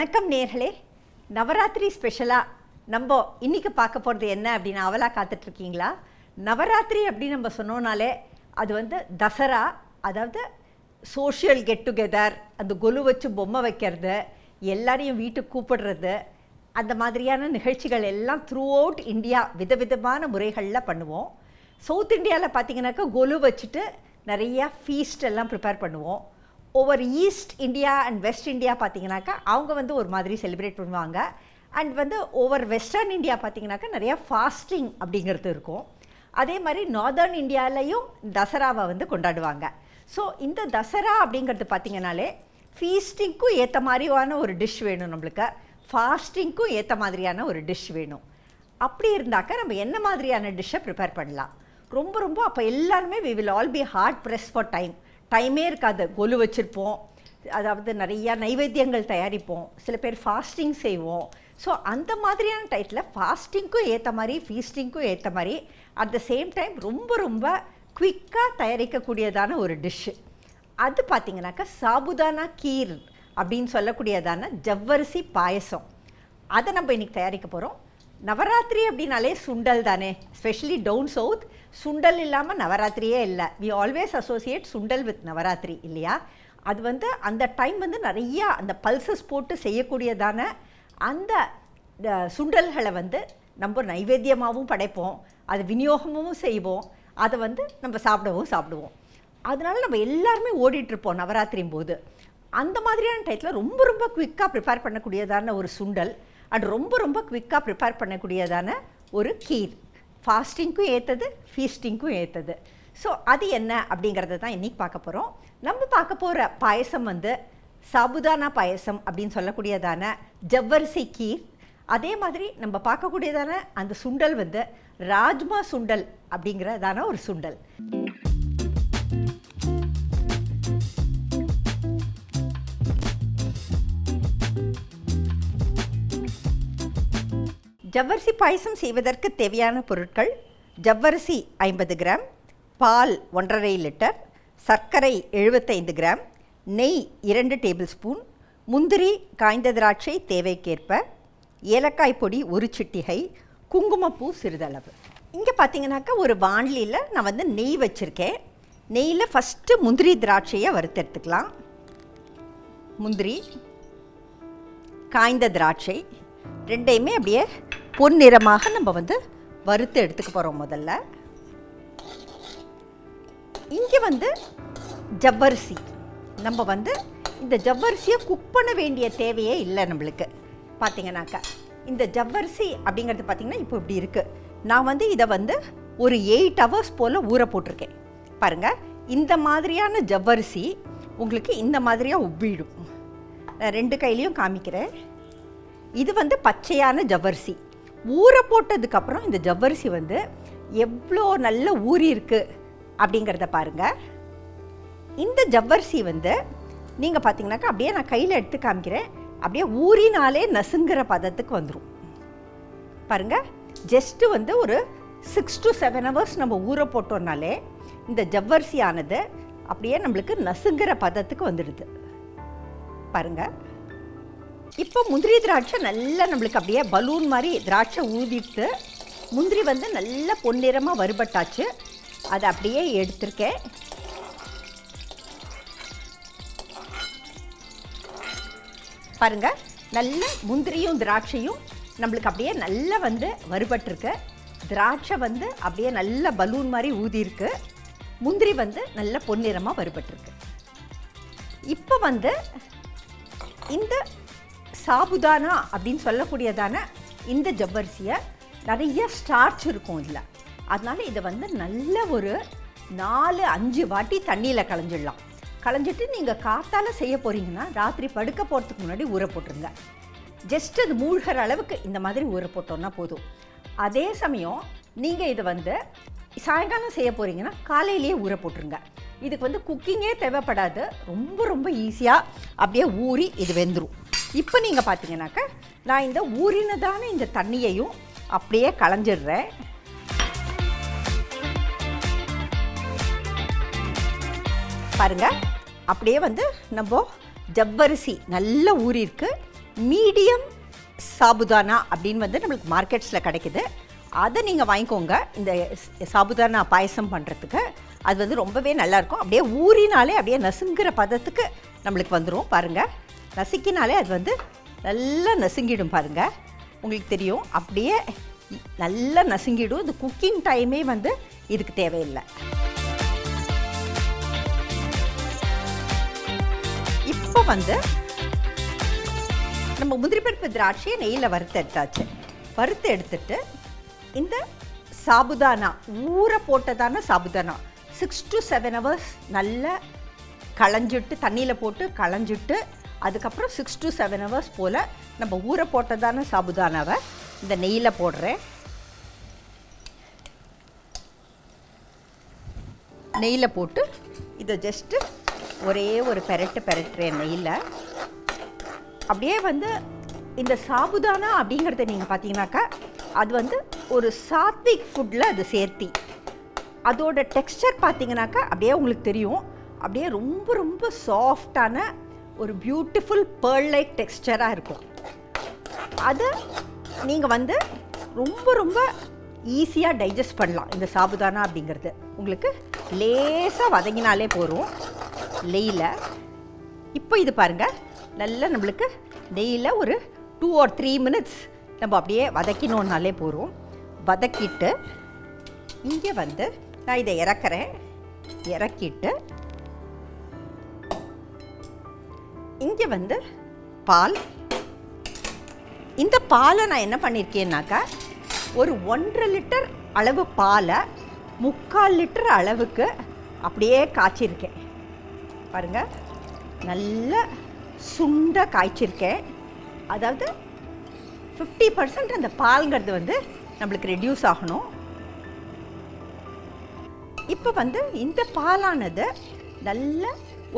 வணக்கம் நேர்களே. நவராத்திரி ஸ்பெஷலாக நம்ம இன்றைக்கி பார்க்க போகிறது என்ன அப்படின்னு அவலாக காத்துட்ருக்கீங்களா? நவராத்திரி அப்படின்னு நம்ம சொன்னோனாலே அது வந்து தசரா அதாவது சோஷியல் கெட் டுகெதர் அந்த கொலு வச்சு பொம்மை வைக்கிறது எல்லாரையும் வீட்டுக்கு கூப்பிடுறது அந்த மாதிரியான நிகழ்ச்சிகள் எல்லாம் த்ரூ அவுட் இந்தியா விதவிதமான முறைகளில் பண்ணுவோம். சவுத் இந்தியாவில் பார்த்தீங்கன்னாக்கா கொலு வச்சுட்டு நிறையா ஃபீஸ்ட் எல்லாம் ப்ரிப்பேர் பண்ணுவோம். Over East India and West India பார்த்தீங்கன்னாக்கா அவங்க வந்து ஒரு மாதிரி செலிப்ரேட் பண்ணுவாங்க. அண்ட் வந்து ஓவர் வெஸ்டர்ன் இந்தியா பார்த்தீங்கன்னாக்கா நிறையா ஃபாஸ்டிங் அப்படிங்கிறது இருக்கும். அதே மாதிரி நார்தர்ன் இந்தியாலையும் தசராவை வந்து கொண்டாடுவாங்க. ஸோ இந்த தசரா அப்படிங்கிறது பார்த்தீங்கனாலே ஃபீஸ்டிங்க்கும் ஏற்ற மாதிரியான ஒரு டிஷ் வேணும் நம்மளுக்கு. ஃபாஸ்டிங்க்கும் ஏற்ற மாதிரியான ஒரு டிஷ் வேணும். அப்படி இருந்தாக்கா நம்ம என்ன மாதிரியான டிஷ்ஷை ப்ரிப்பேர் பண்ணலாம்? ரொம்ப ரொம்ப அப்போ எல்லாருமே we will all be hard press for time டைமே இருக்காது. கொலு வச்சுருப்போம். அதாவது நிறையா நைவேத்தியங்கள் தயாரிப்போம். சில பேர் ஃபாஸ்டிங் செய்வோம். ஸோ அந்த மாதிரியான டைத்தில் ஃபாஸ்டிங்க்கும் ஏற்ற மாதிரி ஃபீஸ்டிங்க்கும் ஏற்ற மாதிரி அட் த சேம் டைம் ரொம்ப ரொம்ப குவிக்காக தயாரிக்கக்கூடியதான ஒரு டிஷ்ஷு அது பார்த்தீங்கன்னாக்கா சாபுதானா கீர் அப்படின்னு சொல்லக்கூடியதான ஜவ்வரிசி பாயசம். அதை நம்ம இன்றைக்கி தயாரிக்க போகிறோம் நவராத்திரி அப்படின்னாலே சுண்டல் தானே. ஸ்பெஷலி டவுன் சவுத் சுண்டல் இல்லாமல் நவராத்திரியே இல்லை. We always associate sundal with Navaratri இல்லையா? அது வந்து அந்த டைம் வந்து நிறையா அந்த பல்சஸ் போட்டு செய்யக்கூடியதான அந்த சுண்டல்களை வந்து நம்ம நைவேத்தியமாகவும் படைப்போம். அது விநியோகமும் செய்வோம். அதை வந்து நம்ம சாப்பிடவும் சாப்பிடுவோம். அதனால நம்ம எல்லாருமே ஓடிட்டுருப்போம் நவராத்திரியும் போது. அந்த மாதிரியான டயத்தில் ரொம்ப ரொம்ப குவிக்காக ப்ரிப்பேர் பண்ணக்கூடியதான ஒரு சுண்டல் அண்ட் ரொம்ப ரொம்ப குவிக்காக ப்ரிப்பேர் பண்ணக்கூடியதான ஒரு கீர். ஃபாஸ்டிங்க்கும் ஏற்றது ஃபீஸ்டிங்க்கும் ஏற்றது ஸோ அது என்ன அப்படிங்கிறத தான் இன்றைக்கி பார்க்க போகிறோம் நம்ம பார்க்க போகிற பாயசம் வந்து சாபுதானா பாயசம் அப்படின்னு சொல்லக்கூடியதான ஜவ்வரிசி கீர். அதே மாதிரி நம்ம பார்க்கக்கூடியதான அந்த சுண்டல் வந்து ராஜ்மா சுண்டல் அப்படிங்கிறதான ஒரு சுண்டல். ஜவ்வரிசி பாயசம் செய்வதற்கு தேவையான பொருட்கள் ஜவ்வரிசி ஐம்பது கிராம் பால் ஒன்றரை லிட்டர் சர்க்கரை எழுபத்தைந்து கிராம் நெய் இரண்டு டேபிள் ஸ்பூன் முந்திரி காய்ந்த திராட்சை தேவைக்கேற்ப ஏலக்காய் பொடி ஒரு சிட்டிகை குங்குமப்பூ சிறிதளவு. இங்கே பார்த்தீங்கன்னாக்கா ஒரு வாண்லியில் நான் வந்து நெய் வச்சுருக்கேன். நெய்யில் ஃபஸ்ட்டு முந்திரி திராட்சையை வறுத்தெடுத்துக்கலாம். முந்திரி காய்ந்த திராட்சை ரெண்டையுமே அப்படியே பொன்னிறமாக நம்ம வந்து வறுத்து எடுத்துக்க போகிறோம் முதல்ல. இங்கே வந்து ஜவ்வரிசி. நம்ம வந்து இந்த ஜவ்வரிசியை குக் பண்ண வேண்டிய தேவையே இல்லை நம்மளுக்கு. பார்த்தீங்கன்னாக்கா இந்த ஜவ்வரிசி அப்படிங்கிறது பார்த்தீங்கன்னா இப்போ இப்படி இருக்குது நான் வந்து இதை வந்து ஒரு எயிட் ஹவர்ஸ் போல் ஊற போட்டிருக்கேன். பாருங்கள் இந்த மாதிரியான ஜவ்வரிசி உங்களுக்கு இந்த மாதிரியாக உப்பிடும். நான் ரெண்டு கையிலையும் காமிக்கிறேன். இது வந்து பச்சையான ஜவ்வரிசி. ஊற போட்டதுக்கப்புறம் இந்த ஜவ்வரிசி வந்து எவ்வளோ நல்ல ஊறி இருக்குது அப்படிங்கிறத பாருங்கள் இந்த ஜவ்வரிசி வந்து நீங்கள் பார்த்தீங்கன்னாக்கா அப்படியே நான் கையில் எடுத்து காமிக்கிறேன். அப்படியே ஊறினாலே நசுங்கிற பதத்துக்கு வந்துடும் பாருங்க ஜஸ்ட்டு வந்து ஒரு சிக்ஸ் டு செவன் ஹவர்ஸ் நம்ம ஊற போட்டோம்னாலே இந்த ஜவ்வரிசியானது அப்படியே நம்மளுக்கு நசுங்கிற பதத்துக்கு வந்துடுது பாருங்கள் இப்போ முந்திரி திராட்சை நல்லா நம்மளுக்கு அப்படியே பலூன் மாதிரி திராட்சை ஊதிட்டு முந்திரி வந்து நல்லா பொன்னிறமாக வறுபட்டாச்சு. அதை அப்படியே எடுத்திருக்கேன். பாருங்க நல்ல முந்திரியும் திராட்சையும் நம்மளுக்கு அப்படியே நல்லா வந்து வறுபட்டிருக்கு. திராட்சை வந்து அப்படியே நல்ல பலூன் மாதிரி ஊதியிருக்கு. முந்திரி வந்து நல்ல பொன்னிறமாக வறுபட்டிருக்கு. இப்போ வந்து இந்த சாபுதானா அப்படின்னு சொல்லக்கூடியதான இந்த ஜவ்வரிசியை நிறைய ஸ்டார்ச் இருக்கும் இதில். அதனால் இதை வந்து நல்ல ஒரு நாலு அஞ்சு வாட்டி தண்ணியில் களைஞ்சிடலாம். களைஞ்சிட்டு நீங்கள் காத்தால் செய்ய போகிறீங்கன்னா ராத்திரி படுக்க போகிறதுக்கு முன்னாடி ஊற போட்டுருங்க. ஜஸ்ட் அது மூழ்கிற அளவுக்கு இந்த மாதிரி ஊற போட்டோன்னா போதும். அதே சமயம் நீங்கள் இதை வந்து சாயங்காலம் செய்ய போகிறீங்கன்னா காலையிலேயே ஊற போட்டுருங்க. இதுக்கு வந்து குக்கிங்கே தேவைப்படாது. ரொம்ப ரொம்ப ஈஸியாக அப்படியே ஊறி இது வெந்துடும் இப்போ நீங்கள் பார்த்தீங்கன்னாக்கா நான் இந்த ஊறினதான இந்த தண்ணியையும் அப்படியே களைஞ்சிடுறேன். பாருங்கள் அப்படியே வந்து நம்ம ஜவ்வரிசி நல்ல ஊறியிருக்கு மீடியம் சாபுதானா அப்படின்னு வந்து நம்மளுக்கு மார்க்கெட்ஸில் கிடைக்குது. அதை நீங்கள் வாங்கிக்கோங்க. இந்த சாபுதானா பாயசம் பண்ணுறதுக்கு அது வந்து ரொம்பவே நல்லாயிருக்கும். அப்படியே ஊறினாலே அப்படியே நசுங்குற பதத்துக்கு நம்மளுக்கு வந்துடும் பாருங்கள் நசுக்கினாலே அது வந்து நல்லா நசுங்கிடும் பாருங்கள் உங்களுக்கு தெரியும். அப்படியே நல்லா நசுங்கிடும். இந்த குக்கிங் டைமே வந்து இதுக்கு தேவையில்லை. இப்போ வந்து நம்ம முந்திரி பருப்பு திராட்சையை நெய்யில் வறுத்து எடுத்தாச்சு. வறுத்து எடுத்துட்டு இந்த சாபுதானா ஊற போட்டதான sabudana six to seven hours நல்லா களைஞ்சிட்டு தண்ணியில் போட்டு களைஞ்சிட்டு அதுக்கப்புறம் சிக்ஸ் டு செவன் ஹவர்ஸ் போல் நம்ம ஊற போட்டதான சாபுதானாவை இந்த நெய்யில் போடுறேன். நெய்யில் போட்டு இதை ஜஸ்ட்டு ஒரே ஒரு பெரட்டு பெரட்டுறேன் நெய்யில். அப்படியே வந்து இந்த சாபுதானா அப்படிங்கிறத நீங்கள் பார்த்தீங்கன்னாக்கா அது வந்து ஒரு சாத்விக் ஃபுட்டில் அது சேர்த்தி. அதோட டெக்ஸ்சர் பார்த்தீங்கன்னாக்கா அப்படியே உங்களுக்கு தெரியும். அப்படியே ரொம்ப ரொம்ப சாஃப்டான ஒரு பியூட்டிஃபுல் பேர்ல் லைக் டெக்ஸ்சராக இருக்கும். அது நீங்கள் வந்து ரொம்ப ரொம்ப ஈஸியாக டைஜஸ்ட் பண்ணலாம். இந்த சாபுதானா அப்படிங்கிறது. உங்களுக்கு லேசாக வதங்கினாலே போதும். நெய்யில். இப்போ இது பாருங்கள் நல்லா நம்மளுக்கு நெய்யில் ஒரு டூ ஆர் த்ரீ மினிட்ஸ் நம்ம அப்படியே வதக்கினோன்னாலே போதும். வதக்கிட்டு இங்கே வந்து நான் இதை இறக்குறேன். இறக்கிட்டு இங்கே வந்து பால். இந்த பாலை நான் என்ன பண்ணியிருக்கேன்னாக்கா ஒரு ஒன்றரை லிட்டர் அளவு பாலை முக்கால் லிட்டர் அளவுக்கு அப்படியே காய்ச்சிருக்கேன். பாருங்கள் நல்ல சுண்ட காய்ச்சிருக்கேன். அதாவது ஃபிஃப்டி பர்சன்ட் அந்த பால்ங்கிறது வந்து நம்மளுக்கு ரெடியூஸ் ஆகணும். இப்போ வந்து இந்த பாலானது நல்ல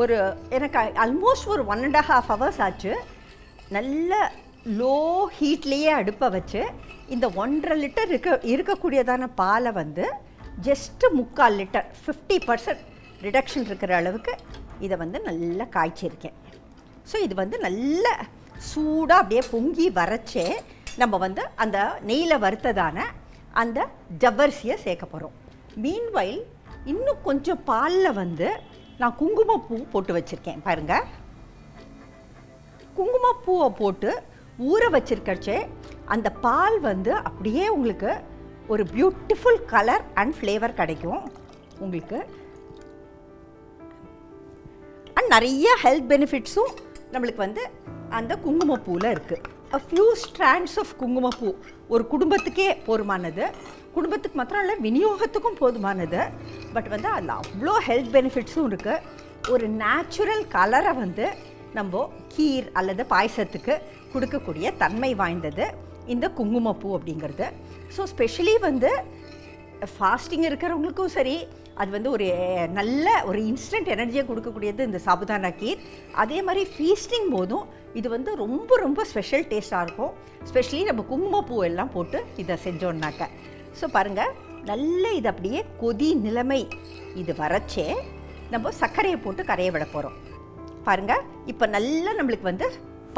ஒரு எனக்கு ஆல்மோஸ்ட் ஒரு ஒன் அண்ட் ஹாஃப் ஹவர்ஸ் ஆச்சு. நல்ல லோ ஹீட்லேயே அடுப்பை வச்சு இந்த ஒன்றரை லிட்டர் இருக்க இருக்கக்கூடியதான பாலை வந்து ஜஸ்ட்டு முக்கால் லிட்டர் ஃபிஃப்டி பர்சன்ட் ரிடக்ஷன் இருக்கிற அளவுக்கு இதை வந்து நல்லா காய்ச்சிருக்கேன். ஸோ இது வந்து நல்ல சூடாக அப்படியே பொங்கி வரைச்சே நம்ம வந்து அந்த நெய்யில் வறுத்ததான அந்த ஜவ்வரிசியை சேர்க்க போகிறோம் மீன்வைல் இன்னும் கொஞ்சம் பாலில் வந்து நான் குங்குமப்பூ போட்டு வச்சுருக்கேன் பாருங்கள் குங்குமப்பூவை போட்டு ஊற வச்சிருக்கச்சே அந்த பால் வந்து அப்படியே உங்களுக்கு ஒரு பியூட்டிஃபுல் கலர் அண்ட் ஃப்ளேவர் கிடைக்கும். உங்களுக்கு அண்ட் நிறைய ஹெல்த் பெனிஃபிட்ஸும் நம்மளுக்கு வந்து அந்த குங்குமப்பூவில் இருக்குது ஃப்யூ ஸ்ட்ராண்ட்ஸ் ஆஃப் குங்குமப்பூ ஒரு குடும்பத்துக்கே போதுமானது குடும்பத்துக்கு மாத்திரம் இல்லை விநியோகத்துக்கும் போதுமானது. பட் வந்து அதில் அவ்வளோ ஹெல்த் பெனிஃபிட்ஸும் இருக்குது ஒரு நேச்சுரல் கலரை வந்து நம்ம கீர் அல்லது பாயசத்துக்கு கொடுக்கக்கூடிய தன்மை வாய்ந்தது. இந்த குங்குமப்பூ அப்படிங்கிறது. ஸோ ஸ்பெஷலி வந்து ஃபாஸ்டிங் இருக்கிறவங்களுக்கும் சரி அது வந்து ஒரு நல்ல ஒரு இன்ஸ்டன்ட் எனர்ஜியை கொடுக்கக்கூடியது இந்த சாபுதானா கீர். அதே மாதிரி ஃபீஸ்டிங் போதும் இது வந்து ரொம்ப ரொம்ப ஸ்பெஷல் டேஸ்ட்டாக இருக்கும். ஸ்பெஷலி நம்ம குங்குமப்பூ எல்லாம் போட்டு இதை செஞ்சோன்னாக்க ஸோ பாருங்கள் நல்ல இது அப்படியே கொதி நிலைமை. இது வரைச்சே நம்ம சர்க்கரையை போட்டு கரைய விட போகிறோம் பாருங்கள் இப்போ நல்லா நம்மளுக்கு வந்து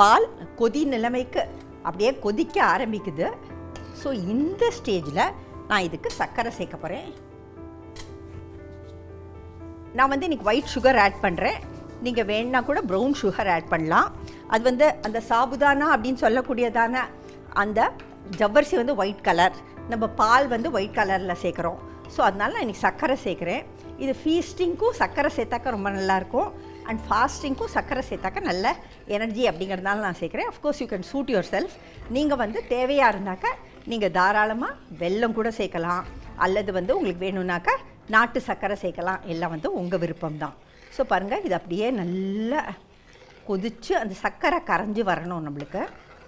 பால் கொதி நிலைமைக்கு அப்படியே கொதிக்க ஆரம்பிக்குது. ஸோ இந்த ஸ்டேஜில் நான் இதுக்கு சர்க்கரை சேர்க்க போகிறேன் நான் வந்து இன்றைக்கி ஒயிட் சுகர் ஆட் பண்ணுறேன் நீங்கள் வேணா கூட ப்ரௌன் சுகர் ஆட் பண்ணலாம். அது வந்து அந்த சாபுதானா அப்படின்னு சொல்லக்கூடியதான அந்த ஜவ்வரிசி வந்து ஒயிட் கலர் நம்ம பால் வந்து ஒயிட் கலரில் சேர்க்குறோம். ஸோ அதனால நான் இன்றைக்கி சர்க்கரை சேர்க்குறேன். இது ஃபீஸ்டிங்க்கும் சர்க்கரை சேர்த்தாக்க ரொம்ப நல்லாயிருக்கும். அண்ட் ஃபாஸ்டிங்க்கும் சர்க்கரை சேர்த்தாக்க நல்ல எனர்ஜி அப்படிங்கிறதுனால நான் சேர்க்குறேன். Of course you can suit yourself நீங்கள் வந்து தேவையாக இருந்தாக்க நீங்கள் தாராளமாக வெல்லம் கூட சேர்க்கலாம். அல்லது வந்து உங்களுக்கு வேணும்னாக்கா நாட்டு சர்க்கரை சேர்க்கலாம். எல்லாம் வந்து உங்கள் விருப்பம் தான் ஸோ பாருங்கள் இது அப்படியே நல்லா கொதித்து அந்த சர்க்கரை கரைஞ்சி வரணும் நம்மளுக்கு.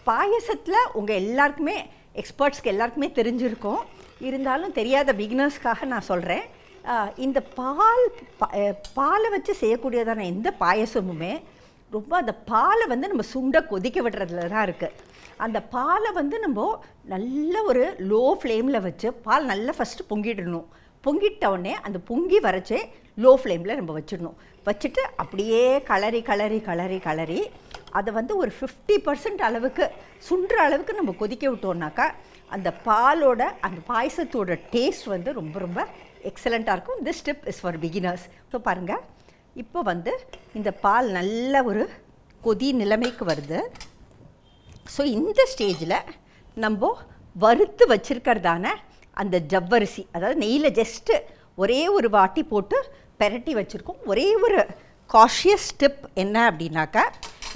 பாயசத்தில் உங்கள் எல்லாருக்குமே எக்ஸ்பர்ட்ஸ்க்கு எல்லாருக்குமே தெரிஞ்சிருக்கும். இருந்தாலும் தெரியாத பிகினர்ஸ்க்காக நான் சொல்கிறேன் இந்த பால் பா- பாலை வச்சு செய்யக்கூடியதான எந்த பாயசமுமே ரொம்ப அந்த பாலை வந்து நம்ம சுண்டை கொதிக்க விடுறதுல தான் இருக்குது அந்த பாலை வந்து நம்ம நல்ல ஒரு லோ ஃப்ளேமில் வச்சு பால் நல்லா ஃபஸ்ட்டு பொங்கிடணும். பொங்கிட்ட உடனே அந்த பொங்கி வரைச்சே லோ ஃப்ளேமில் நம்ம வச்சிடணும். வச்சுட்டு அப்படியே கலரி கலரி கலரி கலரி அதை வந்து ஒரு ஃபிஃப்டி பர்சன்ட் அளவுக்கு சுண்டுற அளவுக்கு நம்ம கொதிக்க விட்டோம்னாக்கா அந்த பாலோட அந்த பாயசத்தோட டேஸ்ட் வந்து ரொம்ப ரொம்ப எக்ஸலண்ட்டாக இருக்கும். This step is for beginners so பாருங்கள் இப்போ வந்து இந்த பால் நல்ல ஒரு கொதி நிலைமைக்கு வருது. ஸோ இந்த ஸ்டேஜில் நம்ம வறுத்து வச்சுருக்கிறதான அந்த ஜவ்வரிசி அதாவது நெய்யில் ஜஸ்ட்டு ஒரே ஒரு வாட்டி போட்டு பெரட்டி வச்சுருக்கோம். ஒரே ஒரு காஷியஸ் ஸ்டெப் என்ன அப்படின்னாக்கா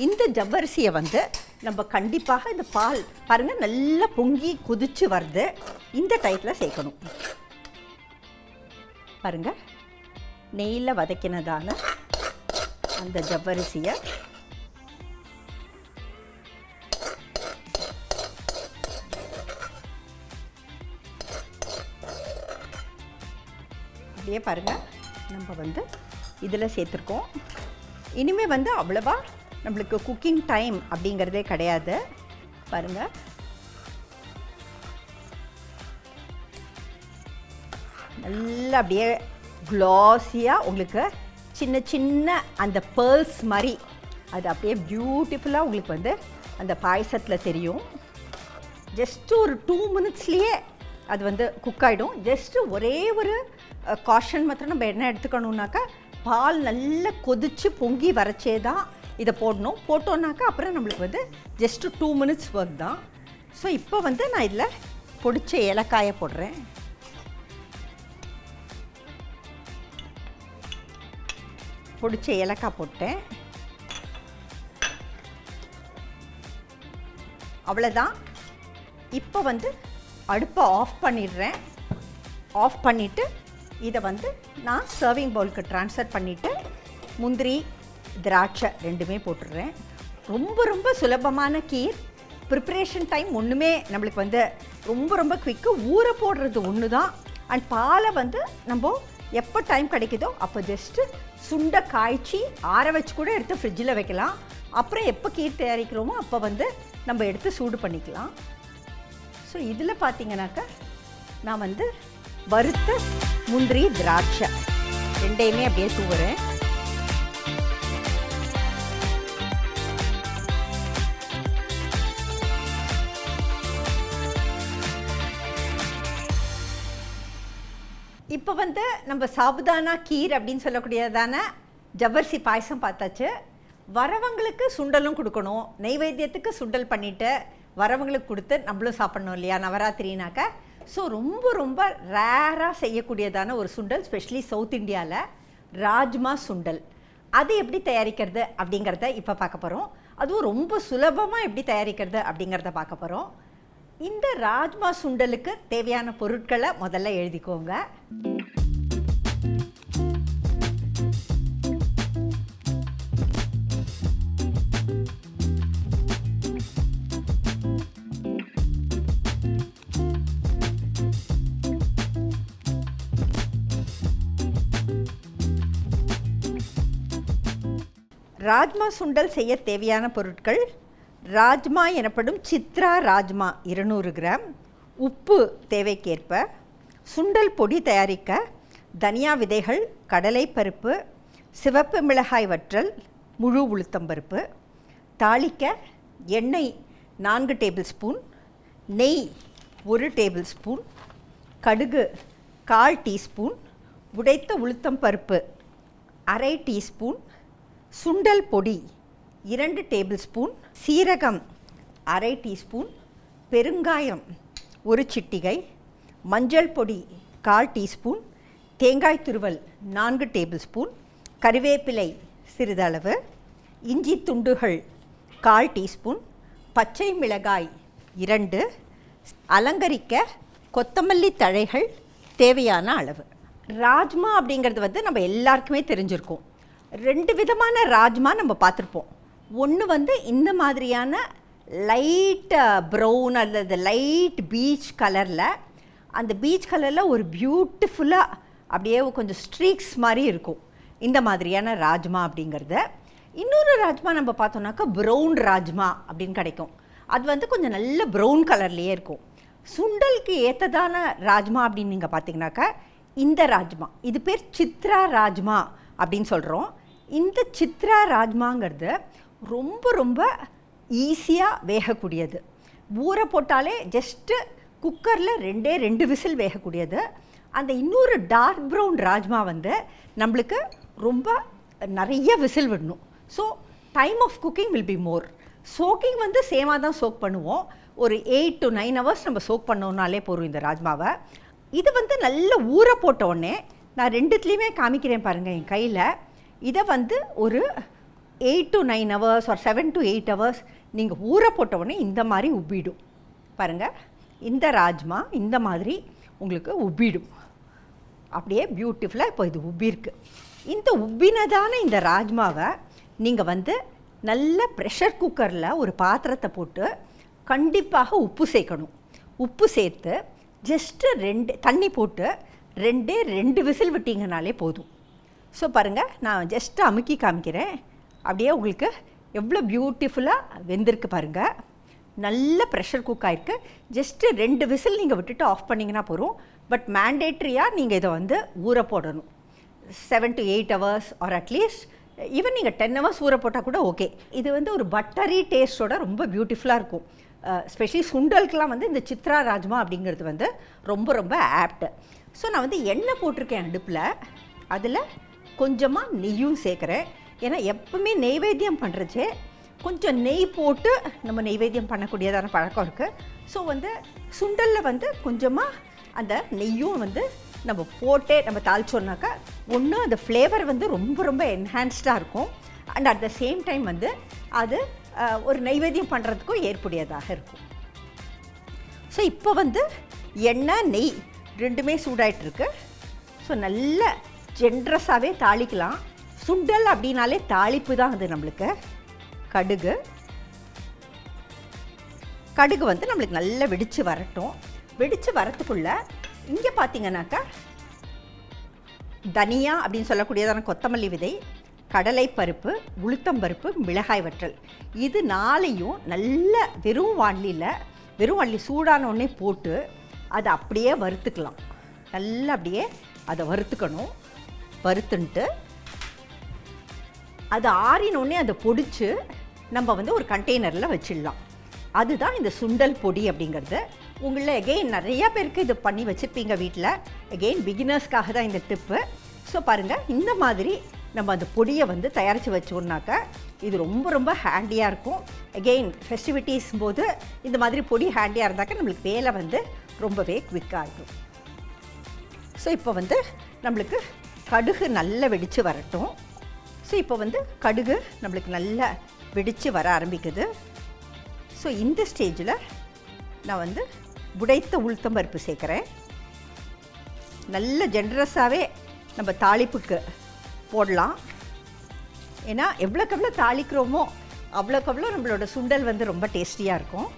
இந்த ஜவ்வரிசியை வந்து நம்ம கண்டிப்பாக இந்த பால் பாருங்கள் நல்லா பொங்கி கொதிச்சு வருது. இந்த டைத்தில் சேர்க்கணும். பாருங்கள் நெய்யில் வதக்கினதான அந்த ஜவ்வரிசியை அப்படியே பாருங்கள் நம்ம வந்து இதில் சேர்த்துருக்கோம். இனிமேல் வந்து அவ்வளவா நம்மளுக்கு குக்கிங் டைம் அப்படிங்கிறதே கிடையாது. பாருங்கள் நல்லா அப்படியே க்ளாஸியாக உங்களுக்கு சின்ன சின்ன அந்த பேர்ல்ஸ் மாதிரி அது அப்படியே பியூட்டிஃபுல்லாக உங்களுக்கு வந்து அந்த பாயசத்தில் தெரியும். ஜஸ்ட்டு ஒரு டூ மினிட்ஸ்லேயே அது வந்து குக் ஆகிடும் ஜஸ்ட்டு ஒரே ஒரு காஷன் மாத்திரம் நம்ம என்ன எடுத்துக்கணுன்னாக்கா பால் நல்லா கொதித்து பொங்கி வரைச்சே தான் இதை போடணும். போட்டோன்னாக்கா அப்புறம் நம்மளுக்கு வந்து ஜஸ்ட்டு டூ மினிட்ஸ் ஒர்க் தான். ஸோ இப்போ வந்து நான் இதில் பொடிச்ச ஏலக்காயை போடுறேன். பொடிச்ச ஏலக்காய் போட்டேன். அவ்வளோதான் இப்போ வந்து அடுப்பை ஆஃப் பண்ணிடுறேன். ஆஃப் பண்ணிவிட்டு இதை வந்து நான் சர்விங் பவுலுக்கு ட்ரான்ஸ்ஃபர் பண்ணிவிட்டு முந்திரி திராட்சை ரெண்டுமே போட்டுடுறேன். ரொம்ப ரொம்ப சுலபமான கீர். ப்ரிப்ரேஷன் டைம் ஒன்றுமே நம்மளுக்கு வந்து ரொம்ப ரொம்ப குவிக்கு ஊற போடுறது ஒன்று தான் அண்ட் பாலை வந்து நம்ம எப்போ டைம் கிடைக்குதோ அப்போ ஜஸ்ட்டு சுண்டை காய்ச்சி ஆற வச்சு கூட எடுத்து ஃப்ரிட்ஜில் வைக்கலாம். அப்புறம் எப்போ கீர் தயாரிக்கிறோமோ அப்போ வந்து நம்ம எடுத்து சூடு பண்ணிக்கலாம். ஸோ இதில் பார்த்தீங்கன்னாக்கா நான் வந்து வறுத்த முந்திரி திராட்சை ரெண்டையுமே அப்படியே தூவுறேன். இப்போ வந்து நம்ம சாபுதானா கீர் அப்படின்னு சொல்லக்கூடியதான ஜவ்வரிசி பாயசம் பார்த்தாச்சு. வரவங்களுக்கு சுண்டலும் கொடுக்கணும். நெய்வேத்தியத்துக்கு சுண்டல் பண்ணிவிட்டு வரவங்களுக்கு கொடுத்து நம்மளும் சாப்பிட்ணும் இல்லையா? நவராத்திரினாக்க. ஸோ ரொம்ப ரொம்ப ரேராக செய்யக்கூடியதான ஒரு சுண்டல் ஸ்பெஷலி சவுத் இந்தியாவில் ராஜ்மா சுண்டல். அது எப்படி தயாரிக்கிறது அப்படிங்கிறத இப்போ பார்க்க போகிறோம் அதுவும் ரொம்ப சுலபமாக எப்படி தயாரிக்கிறது அப்படிங்கிறத பார்க்க போகிறோம் இந்த ராஜ்மா சுண்டலுக்கு தேவையான பொருட்களை முதல்ல எழுதிக்கோங்க. ராஜ்மா சுண்டல் செய்ய தேவையான பொருட்கள் ராஜ்மா எனப்படும் சித்ரா ராஜ்மா இருநூறு கிராம். உப்பு தேவைக்கேற்ப. சுண்டல் பொடி தயாரிக்க. தனியா விதைகள் கடலை பருப்பு சிவப்பு மிளகாய் வற்றல் முழு உளுத்தம்பருப்பு தாளிக்க எண்ணெய் நான்கு டேபிள் ஸ்பூன். நெய் ஒரு டேபிள் ஸ்பூன். கடுகு கால் டீஸ்பூன். உடைத்த உளுத்தம் பருப்பு அரை டீஸ்பூன். சுண்டல் பொடி இரண்டு டேபிள் ஸ்பூன் சீரகம் அரை டீஸ்பூன் பெருங்காயம் ஒரு சிட்டிகை மஞ்சள் பொடி கால் டீஸ்பூன் தேங்காய் துருவல் நான்கு டேபிள் ஸ்பூன் கறிவேப்பிலை சிறிதளவு இஞ்சி துண்டுகள் கால் டீஸ்பூன் பச்சை மிளகாய் இரண்டு அலங்கரிக்க கொத்தமல்லி தழைகள் தேவையான அளவு. ராஜ்மா அப்படிங்கிறது வந்து நம்ம எல்லாருக்குமே தெரிஞ்சிருக்கும். ரெண்டு விதமான ராஜ்மா நம்ம பார்த்துருப்போம். ஒன்று வந்து இந்த மாதிரியான லைட் ப்ரௌன் அல்லது லைட் பீச் கலரில் அந்த பீச் கலரில் ஒரு பியூட்டிஃபுல்லாக அப்படியே கொஞ்சம் ஸ்ட்ரீக்ஸ் மாதிரி இருக்கும். இந்த மாதிரியான ராஜ்மா அப்படிங்கிறத. இன்னொரு ராஜ்மா நம்ம பார்த்தோம்னாக்கா ப்ரௌன் ராஜ்மா அப்படின்னு கிடைக்கும். அது வந்து கொஞ்சம் நல்ல ப்ரௌன் கலர்லேயே இருக்கும். சுண்டலுக்கு ஏற்றதான ராஜ்மா அப்படின்னு நீங்கள் பார்த்தீங்கன்னாக்கா இந்த ராஜ்மா. இது பேர் சித்ரா ராஜ்மா அப்படின்னு சொல்கிறோம் இந்த சித்ரா ராஜ்மாங்கிறது ரொம்ப ரொம்ப ஈஸியாக வேகக்கூடியது. ஊற போட்டாலே ஜஸ்ட்டு குக்கரில் ரெண்டே ரெண்டு விசில் வேகக்கூடியது. அந்த இன்னொரு டார்க் ப்ரௌன் ராஜ்மா வந்து நம்மளுக்கு ரொம்ப நிறைய விசில் விடணும். So time of cooking will be more soaking வந்து சேமாக தான் சோக் பண்ணுவோம். ஒரு எயிட் டு நைன் ஹவர்ஸ் நம்ம சோக் பண்ணோம்னாலே போதும் இந்த ராஜ்மாவை. இது வந்து நல்ல ஊற போட்டோடனே நான் ரெண்டுத்துலேயுமே காமிக்கிறேன் பாருங்கள் என் கையில். இதை வந்து ஒரு எயிட் டு நைன் ஹவர்ஸ் ஒரு செவன் டு எயிட் ஹவர்ஸ் நீங்கள் ஊற போட்ட உடனே இந்த மாதிரி உப்பிடும். பாருங்கள் இந்த ராஜ்மா இந்த மாதிரி உங்களுக்கு உப்பிடும். அப்படியே பியூட்டிஃபுல்லாக இப்போ இது உப்பிருக்கு. இந்த உப்பினதான இந்த ராஜ்மாவை நீங்கள் வந்து நல்ல ப்ரெஷர் குக்கரில் ஒரு பாத்திரத்தை போட்டு கண்டிப்பாக உப்பு சேர்க்கணும். உப்பு சேர்த்து ஜஸ்ட்டு ரெண்டு தண்ணி போட்டு ரெண்டே ரெண்டு விசில் விட்டிங்கனாலே போதும். ஸோ பாருங்கள் நான் ஜஸ்ட்டு அமுக்கி காமிக்கிறேன். அப்படியே உங்களுக்கு எவ்வளோ பியூட்டிஃபுல்லாக வெந்திருக்கு பாருங்கள் நல்ல ப்ரெஷர் குக் ஆகிருக்கு ஜஸ்ட்டு ரெண்டு விசில் நீங்கள் விட்டுட்டு ஆஃப் பண்ணிங்கன்னா போதும். பட் மேண்டேட்ரியாக நீங்கள் இதை வந்து ஊற போடணும். Seven to eight hours or at least even நீங்கள் டென் ஹவர்ஸ் ஊற போட்டால் கூட ஓகே இது வந்து ஒரு பட்டரி டேஸ்ட்டோட ரொம்ப பியூட்டிஃபுல்லாக இருக்கும். ஸ்பெஷலி சுண்டலுக்கெலாம் வந்து இந்த சித்ரா ராஜ்மா அப்படிங்கிறது வந்து ரொம்ப ரொம்ப ஆப்டு ஸோ நான் வந்து எண்ணெய் போட்டிருக்கேன் அடுப்பில். அதில் கொஞ்சமாக நெய்யும் சேர்க்குறேன். ஏன்னா எப்பவுமே நெய்வேத்தியம் பண்ணுறச்சே கொஞ்சம் நெய் போட்டு நம்ம நெய்வேத்தியம் பண்ணக்கூடியதான பழக்கம் இருக்குது ஸோ வந்து சுண்டலில் வந்து கொஞ்சமாக அந்த நெய்யும் வந்து நம்ம போட்டே நம்ம தாளிச்சோம்னாக்கா ஒன்று அந்த ஃப்ளேவர் வந்து ரொம்ப ரொம்ப என்ஹான்ஸ்டாக இருக்கும். And at the same time வந்து அது ஒரு நைவேத்தியம் பண்ணுறதுக்கும் ஏற்புடையதாக இருக்கும். ஸோ இப்போ வந்து எண்ணெய் நெய் ரெண்டுமே சூடாயிட்டுருக்கு. ஸோ நல்ல ஜென்ரஸாகவே தாளிக்கலாம். சுண்டல் அப்படின்னாலே தாளிப்பு தான் அது நம்மளுக்கு. கடுகு. கடுகு வந்து நம்மளுக்கு நல்லா வெடித்து வரட்டும். வெடித்து வரத்துக்குள்ள இங்கே பார்த்தீங்கன்னாக்கா தனியா அப்படின்னு சொல்லக்கூடியதான கொத்தமல்லி விதை கடலை பருப்பு உளுத்தம் பருப்பு மிளகாய் வற்றல். இது நாளையும் நல்ல வெறும் வாண்லியில் வெறும் வாண்லி சூடான உடனே போட்டு அதை அப்படியே வறுத்துக்கலாம். நல்லா அப்படியே அதை வறுத்துக்கணும். வறுத்துன்ட்டு அது ஆறினோடனே அதை பொடிச்சு நம்ம வந்து ஒரு கண்டெய்னரில் வச்சிடலாம். அதுதான் இந்த சுண்டல் பொடி அப்படிங்கிறது. உங்களில் எகெயின் நிறையா பேருக்கு இது பண்ணி வச்சுருப்பீங்க வீட்டில் எகெயின் பிகினர்ஸ்க்காக தான் இந்த டிப்பு ஸோ பாருங்கள் இந்த மாதிரி நம்ம அந்த பொடியை வந்து தயாரித்து வச்சோம்னாக்க இது ரொம்ப ரொம்ப ஹேண்டியாக இருக்கும். எகெயின் ஃபெஸ்டிவிட்டிஸ் போது இந்த மாதிரி பொடி ஹேண்டியாக இருந்தாக்கா நம்மளுக்கு வேலை வந்து ரொம்பவே குவிக்காக இருக்கும் ஸோ இப்போ வந்து நம்மளுக்கு கடுகு நல்லா வெடித்து வரட்டும். ஸோ இப்போ வந்து கடுகு நம்மளுக்கு நல்லா வெடித்து வர ஆரம்பிக்குது. ஸோ இந்த ஸ்டேஜில் நான் வந்து உடைத்த உளுத்தம் பருப்பு சேர்க்குறேன். நல்ல ஜென்ரஸாகவே நம்ம தாளிப்புக்கு போடலாம். ஏன்னா எவ்வளோக்கு எவ்வளோ தாளிக்கிறோமோ அவ்வளோக்கு அவ்வளோ நம்மளோட சுண்டல் வந்து ரொம்ப டேஸ்டியாக இருக்கும்.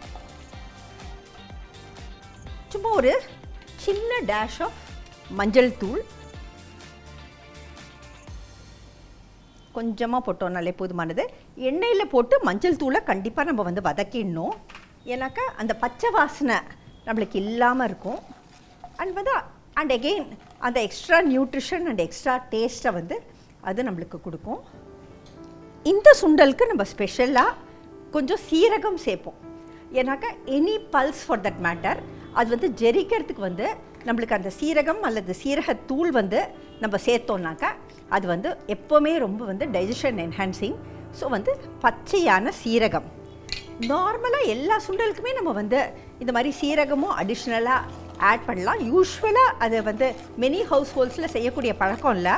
சும்மா ஒரு சின்ன டேஷ் ஆஃப் மஞ்சள் தூள் கொஞ்சமாக போட்டோம்னாலே போதுமானது. எண்ணெயில் போட்டு மஞ்சள் தூளை கண்டிப்பாக நம்ம வந்து வதக்கிடணும். ஏன்னாக்கா அந்த பச்சை வாசனை நம்மளுக்கு இல்லாமல் இருக்கும். அண்ட் வந்து அண்ட் அகெயின் அந்த எக்ஸ்ட்ரா நியூட்ரிஷன் அண்ட் எக்ஸ்ட்ரா டேஸ்ட்டை வந்து அது நம்மளுக்கு கொடுக்கும். இந்த சுண்டலுக்கு நம்ம ஸ்பெஷலாக கொஞ்சம் சீரகம் சேர்ப்போம். ஏன்னாக்கா any pulse for that matter அது வந்து ஜெரிக்கிறதுக்கு வந்து நம்மளுக்கு அந்த சீரகம் அல்லது சீரகத்தூள் வந்து நம்ம சேர்த்தோம்னாக்கா அது வந்து எப்போவுமே ரொம்ப வந்து டைஜஷன் என்ஹான்சிங் ஸோ வந்து பச்சையான சீரகம். நார்மலாக எல்லா சுண்டலுக்குமே நம்ம வந்து இந்த மாதிரி சீரகமும் அடிஷ்னலாக ஆட் பண்ணலாம். யூஸ்வலாக அதை வந்து மெனி ஹவுஸ் ஹோல்ஸில் செய்யக்கூடிய பழக்கம் இல்லை.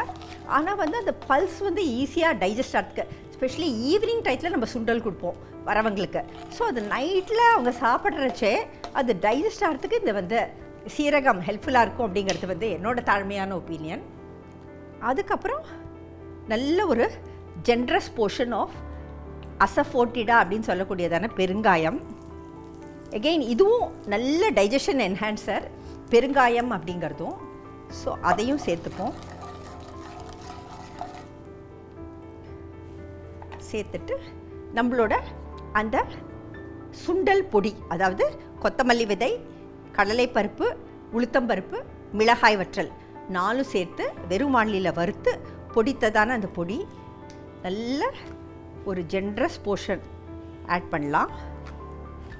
ஆனால் வந்து அந்த பல்ஸ் வந்து ஈஸியாக டைஜஸ்ட் ஆகிறதுக்கு ஸ்பெஷலி ஈவினிங் டயத்தில் நம்ம சுண்டல் கொடுப்போம் வரவங்களுக்கு. ஸோ அது நைட்டில் அவங்க சாப்பிட்றச்சே அது டைஜஸ்ட் ஆகிறதுக்கு இந்த வந்து சீரகம் ஹெல்ப்ஃபுல்லாக இருக்கும் அப்படிங்கிறது வந்து என்னோடய தாழ்மையான ஒப்பீனியன் அதுக்கப்புறம் நல்ல ஒரு ஜென்ரஸ் போர்ஷன் ஆஃப் அசஃபோர்டிடா அப்படின்னு சொல்லக்கூடியதான பெருங்காயம். எகெயின் இதுவும் நல்ல டைஜஷன் என்ஹான்சர் பெருங்காயம் அப்படிங்கிறதும். ஸோ அதையும் சேர்த்துப்போம். சேர்த்துட்டு நம்மளோட அந்த சுண்டல் பொடி அதாவது கொத்தமல்லி விதை கடலைப்பருப்பு உளுத்தம்பருப்பு மிளகாய் வற்றல் நாலும் சேர்த்து வெறும் வானிலையில் வறுத்து பொடித்ததான அந்த பொடி நல்ல ஒரு ஜென்ரஸ் போர்ஷன் ஆட் பண்ணலாம்.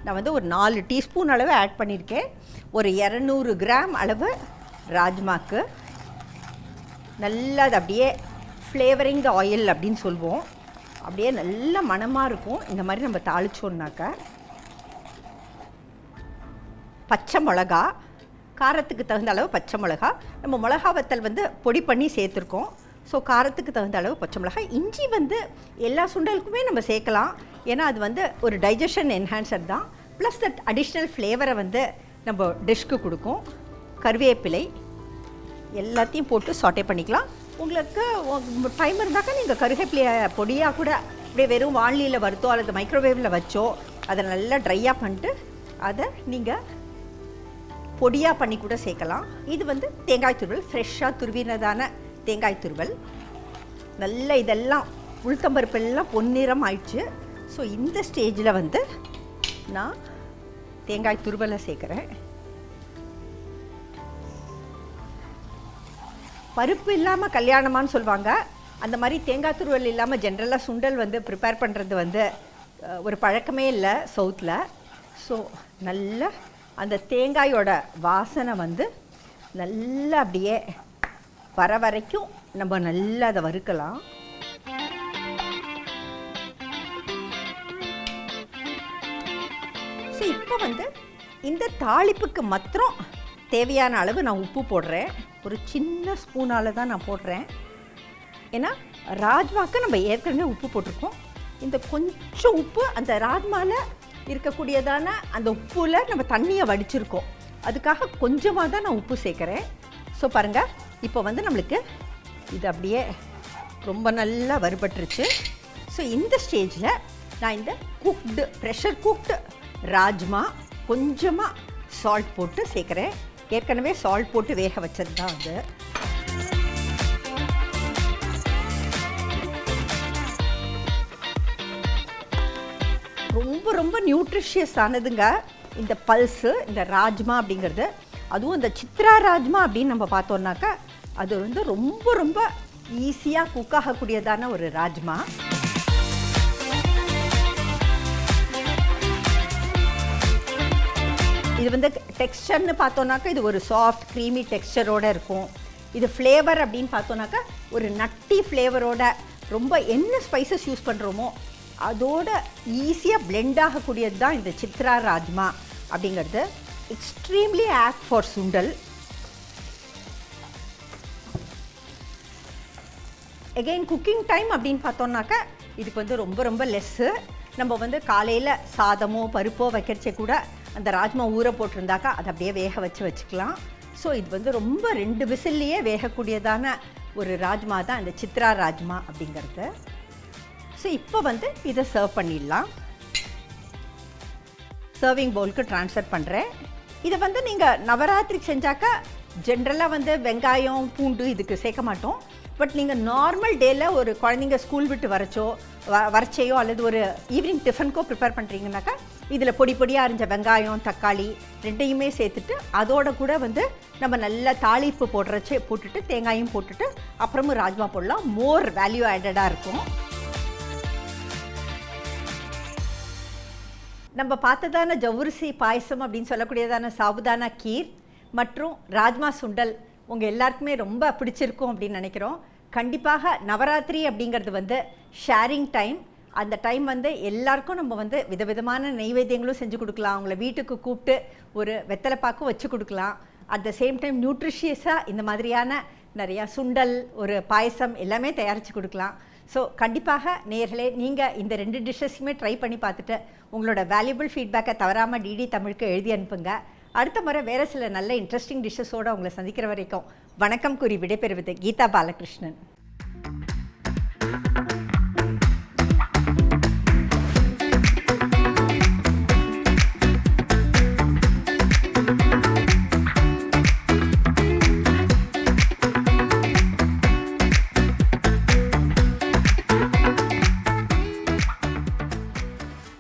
நான் வந்து ஒரு நாலு டீஸ்பூன் அளவு ஆட் பண்ணியிருக்கேன். ஒரு இரநூறு கிராம் அளவு ராஜ்மாக்கு. நல்லா அது அப்படியே ஃப்ளேவரிங் ஆயில் அப்படின்னு சொல்லுவோம். அப்படியே நல்ல மணமாக இருக்கும். இந்த மாதிரி நம்ம தாளிச்சோன்னாக்கா பச்சை மிளகா காரத்துக்கு தகுந்த அளவு பச்சை மிளகா. நம்ம மிளகா வத்தல் வந்து பொடி பண்ணி சேர்த்துருக்கோம். ஸோ காரத்துக்கு தகுந்த அளவு பச்சை மிளகாய் இஞ்சி வந்து எல்லா சுண்டலுக்குமே நம்ம சேர்க்கலாம். ஏன்னா அது வந்து ஒரு டைஜஷன் என்ஹான்சர் தான். ப்ளஸ் தட் அடிஷ்னல் ஃப்ளேவரை வந்து நம்ம டிஷ்க்கு கொடுக்கும். கருவேப்பிலை எல்லாத்தையும் போட்டு சாட்டே பண்ணிக்கலாம். உங்களுக்கு டைம் இருந்தாக்கா நீங்கள் கருவேப்பிலையை பொடியாக கூட அப்படியே வெறும் வானிலையில் வறுத்தோ அல்லது மைக்ரோவேவில் வச்சோ அதை நல்லா ட்ரையாக பண்ணிட்டு அதை நீங்கள் பொடியாக பண்ணி கூட சேர்க்கலாம். இது வந்து தேங்காய் துருவல் ஃப்ரெஷ்ஷாக துருவினதான தேங்காய் துருவல். நல்ல இதெல்லாம் உளுத்தம்பருப்பெல்லாம் பொன்னிறம் ஆயிடுச்சு. ஸோ இந்த ஸ்டேஜில் வந்து நான் தேங்காய் துருவலை சேர்க்குறேன். பருப்பு இல்லாமல் கல்யாணமான்னு சொல்லுவாங்க. அந்த மாதிரி தேங்காய் துருவல் இல்லாமல் ஜென்ரலாக சுண்டல் வந்து ப்ரிப்பேர் பண்ணுறது வந்து ஒரு பழக்கமே இல்லை சவுத்தில் ஸோ நல்ல அந்த தேங்காயோட வாசனை வந்து நல்லா அப்படியே வர வரைக்கும் நம்ம நல்லா அதை வறுக்கலாம். ஸோ இப்போ வந்து இந்த தாளிப்புக்கு மாத்திரம் தேவையான அளவு நான் உப்பு போடுறேன். ஒரு சின்ன ஸ்பூனால் தான் நான் போடுறேன். ஏன்னா ராஜ்மாக்கு நம்ம ஏற்கனவே உப்பு போட்டிருக்கோம். இந்த கொஞ்சம் உப்பு அந்த ராஜ்மாவில் இருக்கக்கூடியதான அந்த உப்புல நம்ம தண்ணியை வடிச்சிருக்கோம். அதுக்காக கொஞ்சமாக தான் நான் உப்பு சேர்க்குறேன். ஸோ பாருங்கள் இப்போ வந்து நம்மளுக்கு இது அப்படியே ரொம்ப நல்லா வறுபட்டுருச்சு. ஸோ இந்த ஸ்டேஜில் நான் இந்த குக்டு ப்ரெஷர் குக்டு ராஜ்மா கொஞ்சமாக சால்ட் போட்டு சேர்க்குறேன். ஏற்கனவே சால்ட் போட்டு வேக வச்சது தான் அது. ரொம்ப நியூட்ரிஷியஸ் ஆனதுங்க. இந்த பல்ஸு இந்த ராஜ்மா அப்படிங்கிறது. அதுவும் இந்த சித்ரா ராஜ்மா அப்படின்னு நம்ம பார்த்தோம்னாக்கா அது வந்து ரொம்ப ரொம்ப ஈஸியாக குக் ஆகக்கூடியதான ஒரு ராஜ்மா. இது வந்து டெக்ஸ்டர்னு பார்த்தோன்னாக்கா இது ஒரு சாஃப்ட் க்ரீமி டெக்ஸ்டரோடு இருக்கும். இது ஃப்ளேவர் அப்படின்னு பார்த்தோன்னாக்கா ஒரு நட்டி ஃப்ளேவரோட ரொம்ப என்ன ஸ்பைசஸ் யூஸ் பண்ணுறோமோ அதோட ஈஸியாக பிளெண்ட் ஆகக்கூடியது தான் இந்த சித்ரா ராஜ்மா அப்படிங்கிறது. Extremely act for sundal. Again cooking time அப்படின்னு பார்த்தோம்னாக்கா இதுக்கு வந்து ரொம்ப ரொம்ப லெஸ்ஸு நம்ம வந்து காலையில் சாதமோ பருப்போ வைக்கிறச்சே கூட அந்த ராஜ்மா ஊற போட்டிருந்தாக்கா அதை அப்படியே வேக வச்சு வச்சுக்கலாம். ஸோ இது வந்து ரொம்ப ரெண்டு விசில்லையே வேகக்கூடியதான ஒரு ராஜ்மா தான் இந்த சித்ரா ராஜ்மா அப்படிங்கிறது. ஸோ இப்போ வந்து இதை சர்வ் பண்ணிடலாம். சர்விங் பவுலுக்கு ட்ரான்ஸ்ஃபர் பண்ணுறேன் இதை வந்து நீங்கள் நவராத்திரிக்கு செஞ்சாக்கா ஜென்ரலாக வந்து வெங்காயம் பூண்டு இதுக்கு சேர்க்க மாட்டோம். பட் நீங்கள் நார்மல் டேயில் ஒரு குழந்தைங்க ஸ்கூல் விட்டு வரச்சோ வ வரச்சையோ அல்லது ஒரு ஈவினிங் டிஃபனுக்கோ ப்ரிப்பேர் பண்ணுறீங்கனாக்கா இதில் பொடி பொடியாக அரிஞ்ச வெங்காயம் தக்காளி ரெண்டையுமே சேர்த்துட்டு அதோட கூட வந்து நம்ம நல்லா தாளிப்பு போடுறச்சே போட்டுட்டு தேங்காயும் போட்டுட்டு அப்புறமும் ராஜ்மா போடலாம். மோர் வேல்யூ ஆடடாக இருக்கும். நம்ம பார்த்ததான ஜவுரிசி பாயசம் அப்படின்னு சொல்லக்கூடியதான சாபுதானா கீர் மற்றும் ராஜ்மா சுண்டல் உங்கள் எல்லாருக்குமே ரொம்ப பிடிச்சிருக்கும் அப்படின்னு நினைக்கிறோம். கண்டிப்பாக நவராத்திரி அப்படிங்கிறது வந்து ஷேரிங் டைம் அந்த டைம் வந்து எல்லாருக்கும் நம்ம வந்து விதவிதமான நெய்வேத்தியங்களும் செஞ்சு கொடுக்கலாம். அவங்கள வீட்டுக்கு கூப்பிட்டு ஒரு வெத்தலை பாக்கும் வச்சு கொடுக்கலாம். அட் த சேம் டைம் நியூட்ரிஷியஸாக இந்த மாதிரியான நிறையா சுண்டல் ஒரு பாயசம் எல்லாமே தயாரித்து கொடுக்கலாம். ஸோ கண்டிப்பாக நேர்களே நீங்கள் இந்த ரெண்டு டிஷ்ஷஸுமே ட்ரை பண்ணி பார்த்துட்டு உங்களோட வேல்யூபிள் ஃபீட்பேக்கை தவறாமல் டிடி தமிழுக்கு எழுதி அனுப்புங்க. அடுத்த முறை வேறு சில நல்ல இன்ட்ரெஸ்டிங் டிஷ்ஷஸோடு உங்களை சந்திக்கிற வரைக்கும் வணக்கம் கூறி விடைபெறுவது கீதா பாலகிருஷ்ணன்.